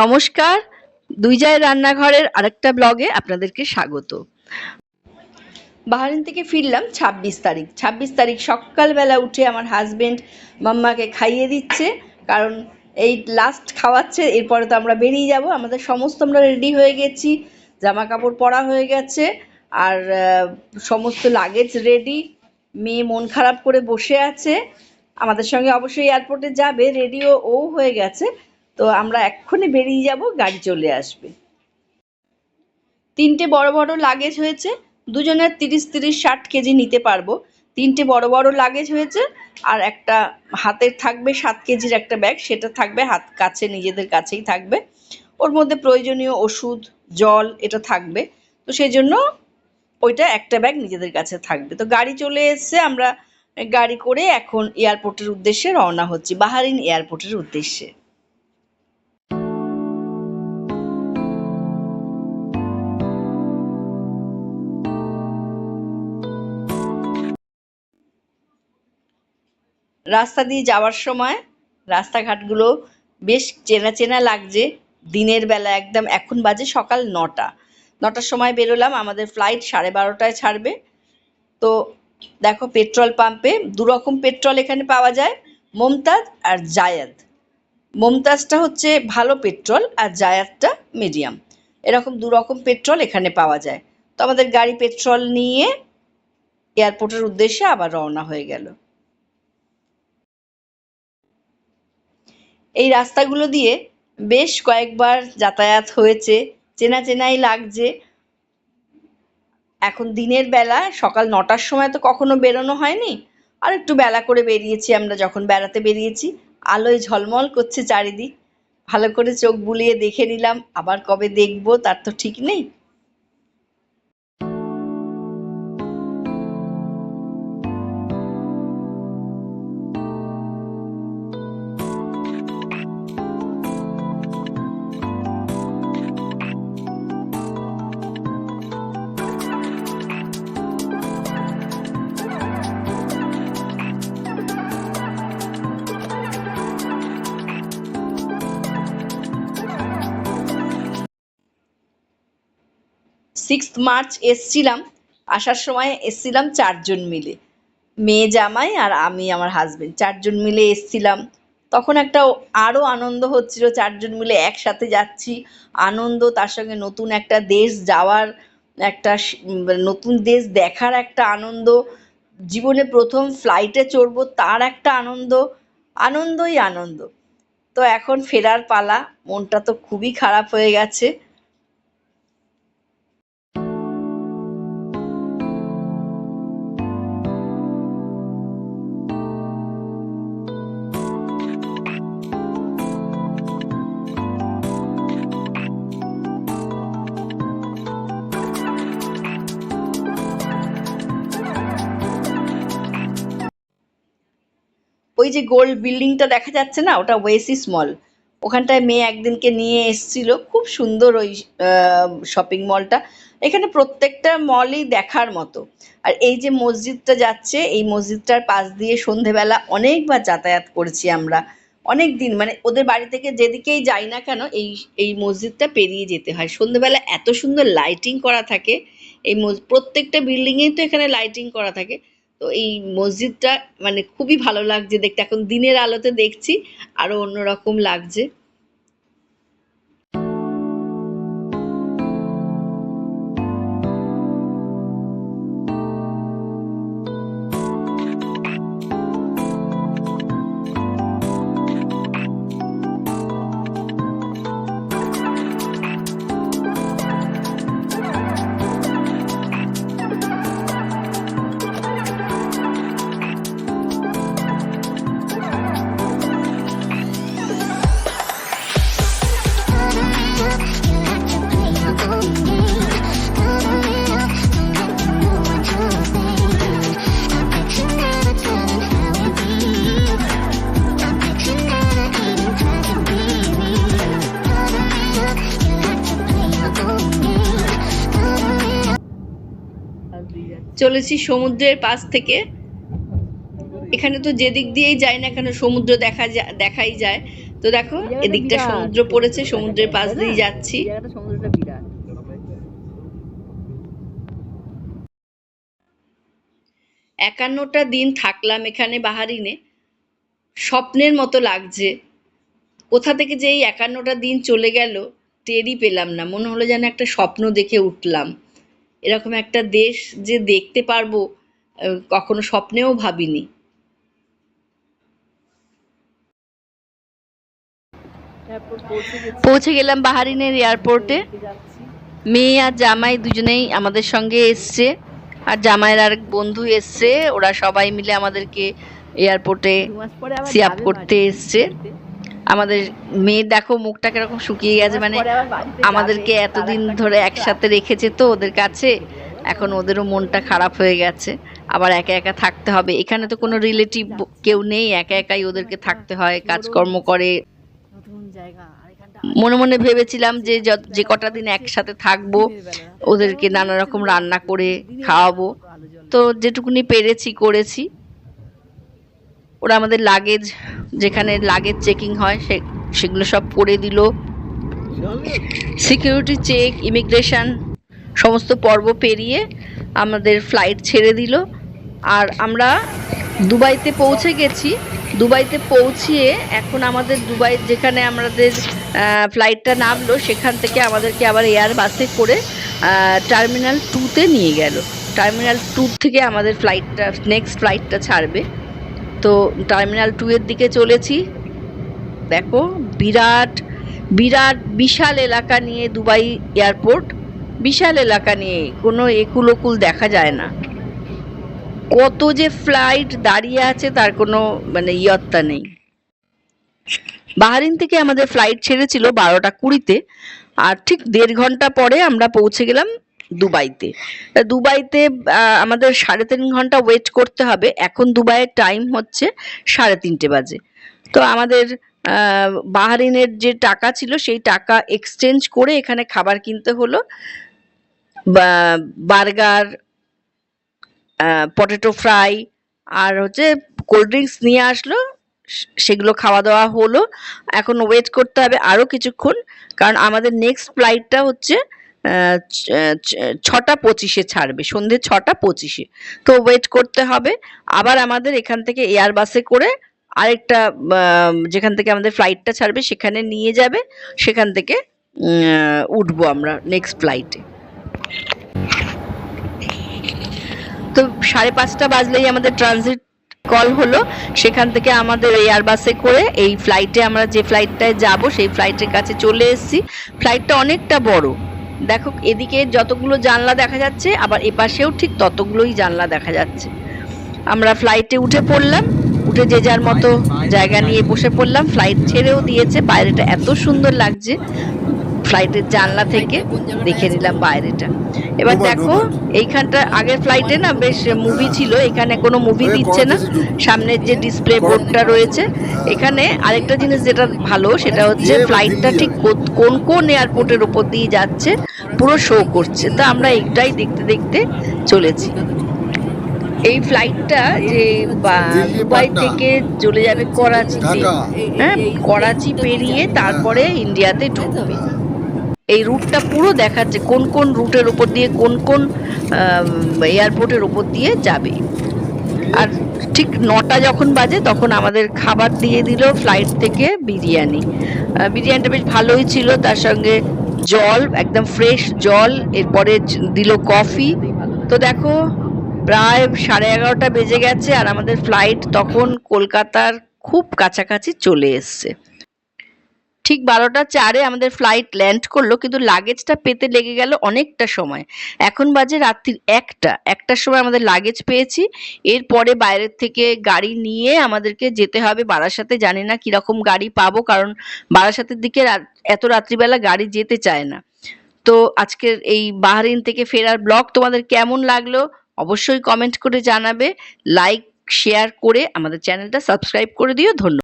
নমস্কার দুই জায় রান্নাঘরের আরেকটা ব্লগে আপনাদেরকে স্বাগত। বাহারিন থেকে ফিরলাম ছাব্বিশ তারিখ। ছাব্বিশ তারিখ সকালবেলা উঠে আমার হাজবেন্ড মাম্মাকে খাইয়ে দিচ্ছে, কারণ এই লাস্ট খাওয়াচ্ছে, এরপরে তো আমরা বেরিয়ে যাব। আমাদের সমস্ত আমরা রেডি হয়ে গেছি জামা কাপড় পরা হয়ে গেছে, আর সমস্ত লাগেজ রেডি মেয়ে মন খারাপ করে বসে আছে। আমাদের সঙ্গে অবশ্যই এয়ারপোর্টে যাবে রেডিও ও হয়ে গেছে। তো আমরা এক্ষুনি বেরিয়ে যাব, গাড়ি চলে আসবে। তিনটে বড় বড় লাগেজ হয়েছে, দুজনের তিরিশ তিরিশ ষাট কেজি নিতে পারব। তিনটে বড় বড় লাগেজ হয়েছে, আর একটা হাতের থাকবে সাত কেজির একটা ব্যাগ সেটা থাকবে হাত কাছে, নিজেদের কাছেই থাকবে। ওর মধ্যে প্রয়োজনীয় ওষুধ, জল, এটা থাকবে। তো সেই জন্য ওইটা একটা ব্যাগ নিজেদের কাছে থাকবে। তো গাড়ি চলে এসছে, আমরা গাড়ি করে এখন এয়ারপোর্টের উদ্দেশ্যে রওনা হচ্ছি, বাহারিন এয়ারপোর্টের উদ্দেশ্যে। রাস্তা দিয়ে যাওয়ার সময় রাস্তাঘাটগুলো বেশ চেনা চেনা লাগছে। দিনের বেলা একদম এখন বাজে সকাল নটা। নটার সময় বেরোলাম, আমাদের ফ্লাইট সাড়ে বারোটায় ছাড়বে। তো দেখো পেট্রোল পাম্পে দু রকম পেট্রোল এখানে পাওয়া যায় মমতাজ আর জায়াদ মমতাজটা হচ্ছে ভালো পেট্রোল আর জায়াতটা মিডিয়াম এরকম দু রকম পেট্রোল এখানে পাওয়া যায়। তো আমাদের গাড়ি পেট্রোল নিয়ে এয়ারপোর্টের উদ্দেশ্যে আবার রওনা হয়ে গেল। এই রাস্তাগুলো দিয়ে বেশ কয়েকবার যাতায়াত হয়েছে, চেনা চেনাই লাগছে। এখন দিনের বেলা, সকাল নটার সময় তো কখনো বেরোনো হয়নি। আর একটু বেলা করে বেরিয়েছি আমরা যখন, বেড়াতে বেরিয়েছি। আলোয় ঝলমল করছে চারিদিক। ভালো করে চোখ বুলিয়ে দেখে নিলাম, আবার কবে দেখব তার তো ঠিক নেই। সিক্স মার্চ এসছিলাম, আসার সময় এসছিলাম চারজন মিলে। মেয়ে জামাই আর আমি আমার হাজবেন্ড চারজন মিলে এসছিলাম। তখন একটা আরও আনন্দ হচ্ছিল, চারজন মিলে একসাথে যাচ্ছি। আনন্দ, তার সঙ্গে নতুন একটা দেশ যাওয়ার একটা নতুন দেশ দেখার একটা আনন্দ। জীবনে প্রথম ফ্লাইটে চড়বো তার একটা আনন্দ, আনন্দই আনন্দ। তো এখন ফেরার পালা, মনটা তো খুবই খারাপ হয়ে গেছে। ওই যে গোল্ড বিল্ডিংটা দেখা যাচ্ছে না? ওটা ওয়েসিস মল ওখানটায় মেয়ে একদিনকে নিয়ে এসেছিল। খুব সুন্দর ওই শপিং মলটা এখানে প্রত্যেকটা মলই দেখার মতো। আর এই যে মসজিদটা যাচ্ছে, এই মসজিদটার পাশ দিয়ে সন্ধেবেলা অনেকবার যাতায়াত করছি আমরা। অনেক দিন মানে ওদের বাড়ি থেকে যেদিকেই যাই না কেন, এই এই মসজিদটা পেরিয়ে যেতে হয়। সন্ধেবেলা এত সুন্দর লাইটিং করা থাকে। এই প্রত্যেকটা বিল্ডিংয়েই তো এখানে লাইটিং করা থাকে। তো এই মসজিদটা মানে খুবই ভালো লাগছে দেখতে। এখন দিনের আলোতে দেখছি, আরও অন্যরকম লাগছে। চলেছি সমুদ্রের পাশ থেকে। এখানে তো যেদিক দিয়েই যাই না কেন সমুদ্র দেখা দেখাই যায়। তো দেখো এদিকটা সমুদ্র পড়েছে সমুদ্রের পাশ দিয়ে যাচ্ছি। একান্নটা দিন থাকলাম এখানে বাহারিনে। স্বপ্নের মতো লাগছে। কোথা থেকে যে এই একান্নটা দিন চলে গেল টেরই পেলাম না। মনে হলো যেন একটা স্বপ্ন দেখে উঠলাম। এরকম একটা দেশ যে দেখতে পারব কখনো স্বপ্নেও ভাবিনি। পৌঁছে গেলাম বাহারিনের এয়ারপোর্টে। মেয়ে আর জামাই দুজনেই আমাদের সঙ্গে এসছে। আর জামাইয়ের আর বন্ধু এসছে ওরা সবাই মিলে আমাদেরকে এয়ারপোর্টে সিয়াপ করতে। এসছে। আমাদের মেয়ে দেখো মুখটা কীরকম শুকিয়ে গেছে মানে আমাদেরকে এতদিন ধরে একসাথে রেখেছে তো ওদের কাছে এখন ওদেরও মনটা খারাপ হয়ে গেছে আবার একা একা থাকতে হবে এখানে তো কোনো রিলেটিভ কেউ নেই একা একাই ওদেরকে থাকতে হয় কাজকর্ম করে। মনে মনে ভেবেছিলাম যে যত- যে কটা দিন একসাথে থাকব ওদেরকে নানা রকম রান্না করে খাওয়াবো। তো যেটুকুনি পেরেছি করেছি। ওরা আমাদের লাগেজ যেখানে লাগেজ চেকিং হয়, সে, সেগুলো সব করে দিল। সিকিউরিটি চেক ইমিগ্রেশন সমস্ত পর্ব পেরিয়ে আমাদের ফ্লাইট ছেড়ে দিল। আর আমরা দুবাইতে পৌঁছে গেছি। দুবাইতে পৌঁছিয়ে এখন আমাদের দুবাই, যেখানে আমাদের ফ্লাইটটা নামলো, সেখান থেকে আমাদেরকে আবার এয়ার বাসে করে টার্মিনাল টুতে নিয়ে গেল। টার্মিনাল টু থেকে আমাদের ফ্লাইটটা নেক্সট ফ্লাইটটা ছাড়বে। তো টার্মিনাল টু এর দিকে চলেছি। দেখো, বিরাট বিরাট বিশাল এলাকা নিয়ে দুবাই এয়ারপোর্ট। বিশাল এলাকা নিয়ে কোনো একুল ওকুল দেখা যায় না। কত যে ফ্লাইট দাঁড়িয়ে আছে তার কোনো মানে ইয়ত্তা নেই। বাহারিন থেকে আমাদের ফ্লাইট ছেড়েছিল বারোটা কুড়িতে। আর ঠিক দেড় ঘণ্টা পরে আমরা পৌঁছে গেলাম দুবাইতে। দুবাইতে আমাদের সাড়ে তিন ঘণ্টা ওয়েট করতে হবে। এখন দুবাইয়ের টাইম হচ্ছে সাড়ে তিনটে বাজে। তো আমাদের বাহারিনের যে টাকা ছিল, সেই টাকা এক্সচেঞ্জ করে এখানে খাবার কিনতে হলো। বার্গার পটেটো ফ্রাই আর হচ্ছে কোল্ড ড্রিঙ্কস নিয়ে আসলো। সেগুলো খাওয়া দাওয়া হলো। এখন ওয়েট করতে হবে আরও কিছুক্ষণ। কারণ আমাদের নেক্সট ফ্লাইটটা হচ্ছে ছটা পঁচিশে ছাড়বে, সন্ধে ছটা পঁচিশে। তো ওয়েট করতে হবে। আবার আমাদের এখান থেকে এয়ার বাসে করে আরেকটা যেখান থেকে আমাদের ফ্লাইটটা ছাড়বে, সেখানে নিয়ে যাবে। সেখান থেকে উঠবো আমরা নেক্সট ফ্লাইটে তো সাড়ে পাঁচটা বাজলেই আমাদের ট্রানজিট কল হলো। সেখান থেকে আমাদের এয়ার বাসে করে এই ফ্লাইটে আমরা যে ফ্লাইটটায় যাব, সেই ফ্লাইটের কাছে চলে এসেছি। ফ্লাইটটা অনেকটা বড়। দেখো, এদিকে যতগুলো জানলা দেখা যাচ্ছে, আবার এপাশেও ঠিক ততগুলোই জানলা দেখা যাচ্ছে। আমরা ফ্লাইটে উঠে পড়লাম, উঠে যে যার মতো জায়গা নিয়ে বসে পড়লাম। ফ্লাইট ছেড়েও দিয়েছে, বাইরেটা এত সুন্দর লাগছে। ফ্লাইটের জানলা থেকে দেখে নিলাম বাইরেটা। এবার দেখো এইখানটা আগের ফ্লাইটে না বেশ মুভি ছিল এখানে কোনো মুভি দিচ্ছে না। সামনের যে ডিসপ্লে বোর্ডটা রয়েছে এখানে আরেকটা জিনিস যেটা ভালো সেটা হচ্ছে ফ্লাইটটা ঠিক কোন কোন এয়ারপোর্টের উপর দিয়ে যাচ্ছে পুরো শো করছে। তো আমরা এইটাই দেখতে দেখতে চলেছি। এই ফ্লাইটটা যে দুবাই থেকে চলে যাবে করাচিতে। ঢাকা। হ্যাঁ করাচি পেরিয়ে তারপরে ইন্ডিয়াতে ঢুকবে। এই রুটটা পুরো দেখাচ্ছে কোন কোন রুটের উপর দিয়ে কোন কোন এয়ারপোর্টের উপর দিয়ে যাবে। আর ঠিক নটা যখন বাজে তখন আমাদের খাবার দিয়ে দিল ফ্লাইট থেকে বিরিয়ানি। বিরিয়ানিটা বেশ ভালোই ছিল, তার সঙ্গে জল, একদম ফ্রেশ জল, এরপরে দিল কফি তো দেখো, প্রায় সাড়ে এগারোটা বেজে গেছে আর আমাদের ফ্লাইট তখন কলকাতার খুব কাছাকাছি চলে এসছে। ঠিক বারোটা চারে আমাদের ফ্লাইট ল্যান্ড করল, কিন্তু লাগেজটা পেতে লেগে গেল অনেকটা সময়। এখন বাজে রাত্রির একটা। একটার সময় আমাদের লাগেজ পেয়েছি। এরপরে বাইরের থেকে গাড়ি নিয়ে আমাদেরকে যেতে হবে বারাসাতে। জানি না কীরকম গাড়ি পাবো, কারণ বারাসাতের দিকে এত রাত্রিবেলা গাড়ি যেতে চায় না। তো আজকের এই বাহরিন থেকে ফেরার ব্লগ তোমাদের কেমন লাগল অবশ্যই কমেন্ট করে জানাবে। লাইক শেয়ার করে আমাদের চ্যানেলটা সাবস্ক্রাইব করে দিও। ধন্যবাদ।